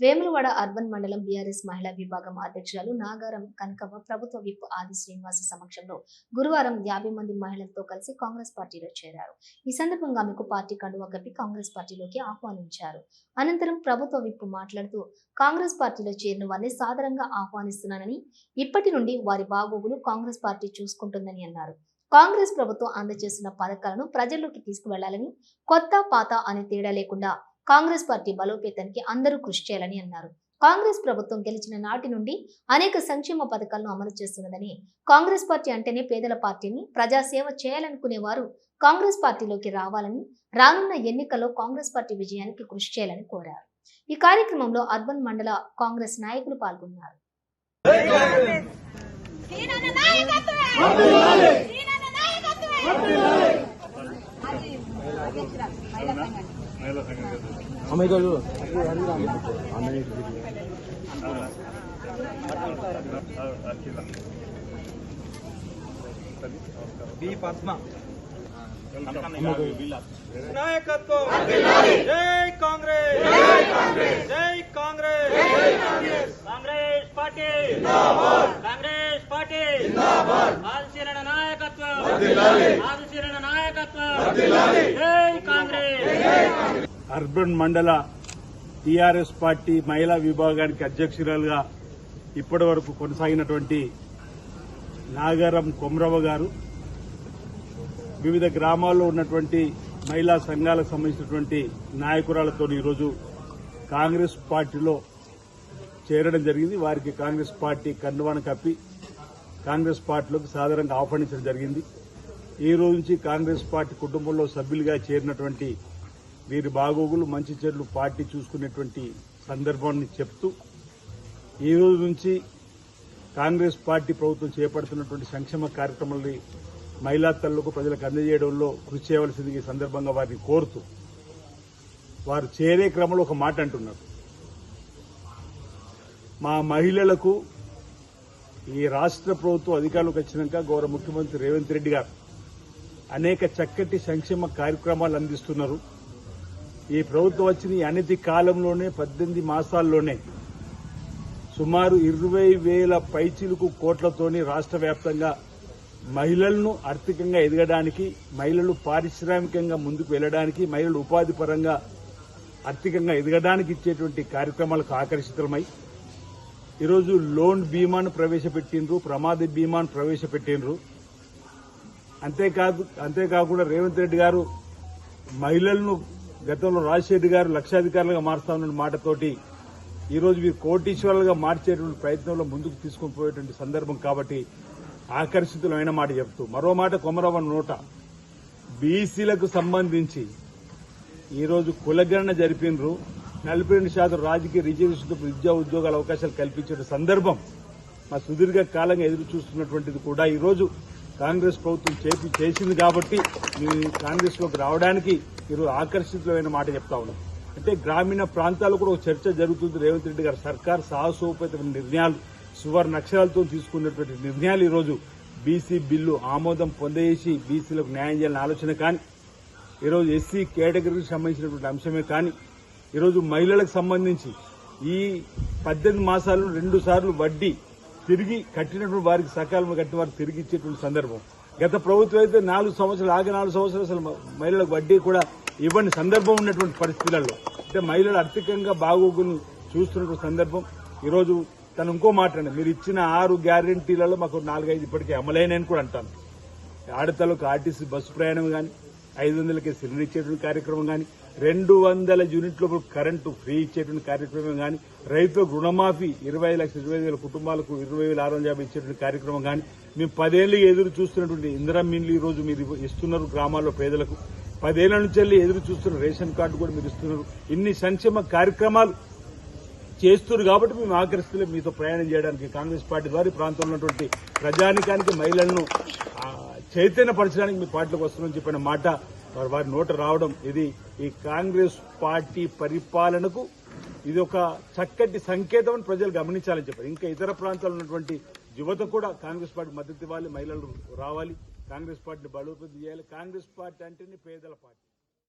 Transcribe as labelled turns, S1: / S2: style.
S1: Vemulawada urban మండలం BRS మహిళా విభాగం అధ్యక్షురాలు నాగారం కనకవ ప్రభుత్వ విప్ ఆది శ్రీనివాస సమక్షంలో గురువారం యాభై మంది మహిళలతో కలిసి కాంగ్రెస్ పార్టీలో చేరారు. ఈ సందర్భంగా ఆమెకు పార్టీ కండువా కప్పి కాంగ్రెస్ పార్టీలోకి ఆహ్వానించారు. అనంతరం ప్రభుత్వ విప్ మాట్లాడుతూ కాంగ్రెస్ పార్టీలో చేరిన వారిని సాధారణంగా ఆహ్వానిస్తున్నానని ఇప్పటి నుండి వారి బాగోగులు కాంగ్రెస్ పార్టీ చూసుకుంటుందని అన్నారు. కాంగ్రెస్ ప్రభుత్వం అందజేస్తున్న పథకాలను ప్రజల్లోకి తీసుకువెళ్ళాలని కొత్త పాత అనే తేడా లేకుండా కాంగ్రెస్ పార్టీ బలోపేతానికి అందరూ కృషి చేయాలని అన్నారు. కాంగ్రెస్ ప్రభుత్వం గెలిచిన నాటి నుండి అనేక సంక్షేమ పథకాలను అమలు చేస్తున్నదని కాంగ్రెస్ పార్టీ అంటేనే పేదల పార్టీని ప్రజాసేవ చేయాలనుకునే వారు కాంగ్రెస్ పార్టీలోకి రావాలని రానున్న ఎన్నికల్లో కాంగ్రెస్ పార్టీ విజయానికి కృషి చేయాలని కోరారు. ఈ కార్యక్రమంలో అర్బన్ మండల కాంగ్రెస్ నాయకులు పాల్గొన్నారు.
S2: దీనన్న
S3: అమ్మాయి గారు
S4: బి పద్మ
S3: నాయకత్వం
S4: జై కాంగ్రెస్. జై కాంగ్రెస్.
S5: కాంగ్రెస్ పార్టీ కాంగ్రెస్ పార్టీ ఆదిశీలన నాయకత్వం ఆదిశీలన నాయకత్వం జై కాంగ్రెస్
S6: అర్బన్ మండల టీఆర్ఎస్ పార్టీ మహిళా విభాగానికి అధ్యక్షురాలుగా ఇప్పటి వరకు కొనసాగినటువంటి నాగారం కొమరవ్వ గారు వివిధ గ్రామాల్లో ఉన్నటువంటి మహిళా సంఘాలకు సంబంధించినటువంటి నాయకురాలతో ఈరోజు కాంగ్రెస్ పార్టీలో చేరడం జరిగింది. వారికి కాంగ్రెస్ పార్టీ కండువాను కప్పి కాంగ్రెస్ పార్టీలోకి సాధారణంగా ఆహ్వానించడం జరిగింది. ఈ రోజు నుంచి కాంగ్రెస్ పార్టీ కుటుంబంలో సభ్యులుగా చేరినటువంటి వీరి బాగోగులు మంచి చెడులు పార్టీ చూసుకునేటువంటి సందర్భాన్ని చెప్తూ ఈ రోజు నుంచి కాంగ్రెస్ పార్టీ ప్రభుత్వం చేపడుతున్నటువంటి సంక్షేమ కార్యక్రమాలని మహిళా తల్లులకు ప్రజలకు అందజేయడంలో కృషి చేయవలసింది ఈ సందర్భంగా వారిని కోరుతూ వారు చేరే క్రమంలో ఒక మాట అంటున్నారు. మా మహిళలకు ఈ రాష్ట్ర ప్రభుత్వం అధికారంలోకి వచ్చినాక గౌరవ ముఖ్యమంత్రి రేవంత్ రెడ్డి గారు అనేక చక్కటి సంక్షేమ కార్యక్రమాలు అందిస్తున్నారు. ఈ ప్రభుత్వం వచ్చిన ఈ అనతి కాలంలోనే పద్దెనిమిది మాసాల్లోనే సుమారు ఇరవై వేల పైచిలుకు కోట్లతోని రాష్ట్ర వ్యాప్తంగా మహిళలను ఆర్థికంగా ఎదగడానికి మహిళలు పారిశ్రామికంగా ముందుకు వెళ్ళడానికి మహిళలు ఉపాధి పరంగా ఆర్థికంగా ఎదగడానికి ఇచ్చేటువంటి కార్యక్రమాలకు ఆకర్షితమై ఈరోజు లోన్ బీమాను ప్రవేశపెట్టిండ్రు ప్రమాద బీమాను ప్రవేశపెట్టిండ్రు. అంతేకాదు అంతేకాకుండా రేవంత్ రెడ్డి గారు మహిళలను గతంలో రాజశేఖర్ గారు లక్షాధికారులుగా మారుస్తామన్న మాటతోటి ఈరోజు మీరు కోటీశ్వరులుగా మార్చేటువంటి ప్రయత్నంలో ముందుకు తీసుకుని పోయేటువంటి సందర్భం కాబట్టి ఆకర్షితులమైన మాట చెప్తూ మరో మాట కొమరవ నోట. బీసీలకు సంబంధించి ఈరోజు కులగణన జరిపినరు. నలభై రెండు శాతం రాజకీయ రిజర్వేషన్తో విద్యా ఉద్యోగాల అవకాశాలు కల్పించే సందర్భం మా సుదీర్ఘ కాలంగా ఎదురు చూస్తున్నటువంటిది కూడా ఈరోజు కాంగ్రెస్ ప్రభుత్వం చేపి చేసింది కాబట్టి మీ కాంగ్రెస్లోకి రావడానికి మీరు ఆకర్షితులమైన మాట చెప్తా ఉన్నాం. అంటే గ్రామీణ ప్రాంతాల్లో కూడా ఒక చర్చ జరుగుతుంది. రేవంత్ రెడ్డి గారు సర్కార్ సాహసోపేతమైన నిర్ణయాలు సువర్ణ అక్షరాలతో తీసుకున్నటువంటి నిర్ణయాలు ఈరోజు బీసీ బిల్లు ఆమోదం పొందేసి బీసీలకు న్యాయం చేయాలని ఆలోచన కానీ ఈరోజు ఎస్సీ కేటగిరీకి సంబంధించినటువంటి అంశమే కానీ ఈరోజు మహిళలకు సంబంధించి ఈ పద్దెనిమిది మాసాలు రెండు సార్లు వడ్డీ తిరిగి కట్టినటువంటి వారికి సకాలంలో కట్టిన వారికి తిరిగి ఇచ్చేటువంటి సందర్భం. గత ప్రభుత్వం అయితే నాలుగు సంవత్సరాలు ఆగి నాలుగు సంవత్సరాలు అసలు మహిళలకు వడ్డీ కూడా ఇవ్వని సందర్భం ఉన్నటువంటి పరిస్థితులలో. అంటే మహిళలు ఆర్థికంగా బాగోగులు చూస్తున్నటువంటి సందర్భం. ఈరోజు తను ఇంకో మాట్లాడండి మీరు ఇచ్చిన ఆరు గ్యారంటీలలో మాకు నాలుగైదు ఇప్పటికే అమలైనని కూడా అంటాను. ఆడతలకు ఆర్టీసీ బస్సు ప్రయాణం కానీ ఐదు వందలకి సిలిండర్ ఇచ్చేటువంటి కార్యక్రమం కానీ రెండు వందల యూనిట్ల కరెంటు ఫ్రీ ఇచ్చేటువంటి కార్యక్రమం కానీ రైతులకు రుణమాఫీ ఇరవై లక్షల ఇరవై వేల కుటుంబాలకు ఇరవై వేల ఆరు వందల యాభై ఇచ్చేటువంటి కార్యక్రమం కానీ మేము పదేళ్ళు ఎదురు చూస్తున్నటువంటి ఇందిరా మిన్లు ఈ రోజు మీరు ఇస్తున్నారు గ్రామాల్లో పేదలకు. పదేళ్ళ నుంచి వెళ్ళి ఎదురు చూస్తున్న రేషన్ కార్డు కూడా మీరు ఇస్తున్నారు. ఇన్ని సంక్షేమ కార్యక్రమాలు చేస్తున్నారు కాబట్టి మేము ఆకరిస్తులే మీతో ప్రయాణం చేయడానికి కాంగ్రెస్ పార్టీ ద్వారా ప్రాంతంలో ఉన్నటువంటి ప్రజానికానికి మహిళలను చైతన్యపరచడానికి మీ పార్టీలోకి వస్తుందని చెప్పిన మాట వారి నోట రావడం ఇది ఈ కాంగ్రెస్ పార్టీ పరిపాలనకు ఇది ఒక చక్కటి సంకేతం అని ప్రజలు గమనించాలని చెప్పారు. ఇంకా ఇతర ప్రాంతాల్లో ఉన్నటువంటి యువత కూడా కాంగ్రెస్ పార్టీ మద్దతు ఇవ్వాలి మహిళలు రావాలి కాంగ్రెస్ పార్టీని బలోపేతం చేయాలి. కాంగ్రెస్ పార్టీ అంటేనే పేదల పార్టీ.